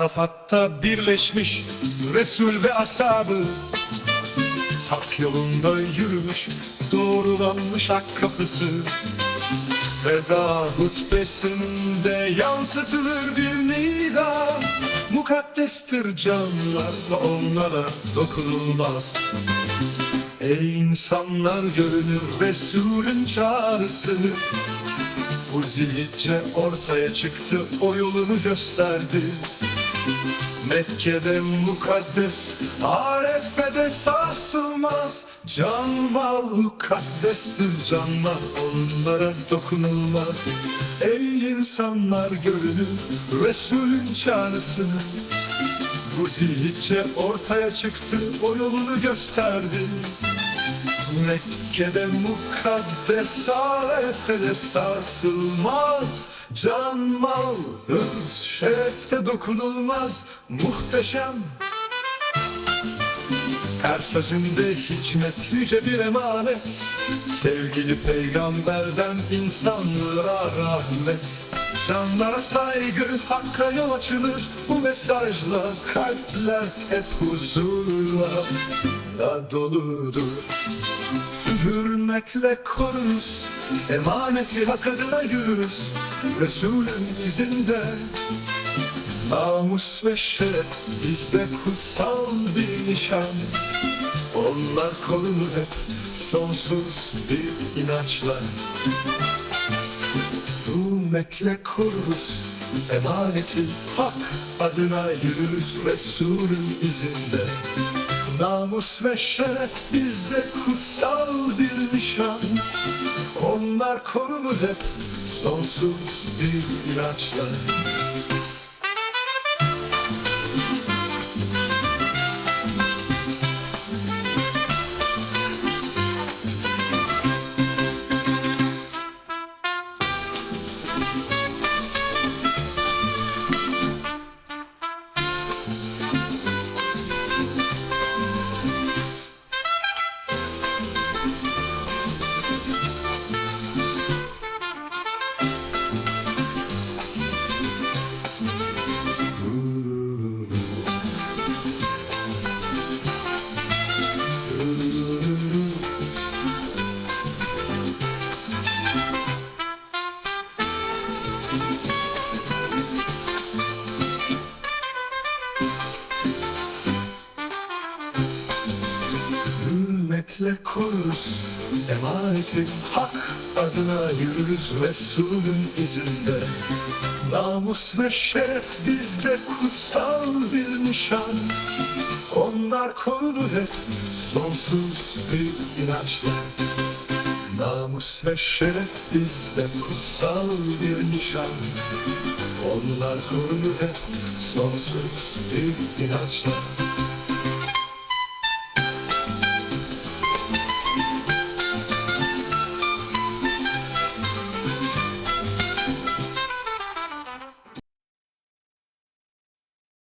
Arafat'ta birleşmiş Resul ve ashabı. Hak yolunda yürümüş Doğrulanmış hak kapısı. Veda hutbesinde yansıtılır bir nida. Mukaddestir canlar ve onlara dokunulmaz. Ey insanlar görünür Resulün çağrısı. Bu zilhicce ortaya çıktı o yolunu gösterdi Mekke'de mukaddes Arefe'de sarsılmaz. Can mal mukaddestir canlar Onlara dokunulmaz. Ey insanlar görünür Resulün çağrısını Bu zilhicce ortaya çıktı O yolunu gösterdi Mekke'de mukaddes Arefe'de sarsılmaz. Can mal hız şerefte dokunulmaz. Muhteşem. Her sözünde hikmet yüce bir emanet. Sevgili peygamberden insanlığa rahmet. Canlara saygı hakka yol açılır. Bu mesajla kalpler hep huzurla da doludur. Hürmetle korunuz Emaneti hak adına yürürüz Resulün izinde Namus ve şeref bizde kutsal bir nişan. Onlar korunur hep sonsuz bir inançla. Hürmetle koruruz Emaneti hak adına yürürüz Resulün izinde Namus ve şeref bizde kutsal bir nişan. Onlar korunur hep sonsuz bir inançla Hürmetle koruruz emaneti hak adına yürürüz Resulün izinde. Namus ve şeref bizde kutsal bir nişan. Onlar korunur hep sonsuz bir inançla. Namus ve şeref bizde kutsal bir nişan. Onlar korunur hep sonsuz bir inançla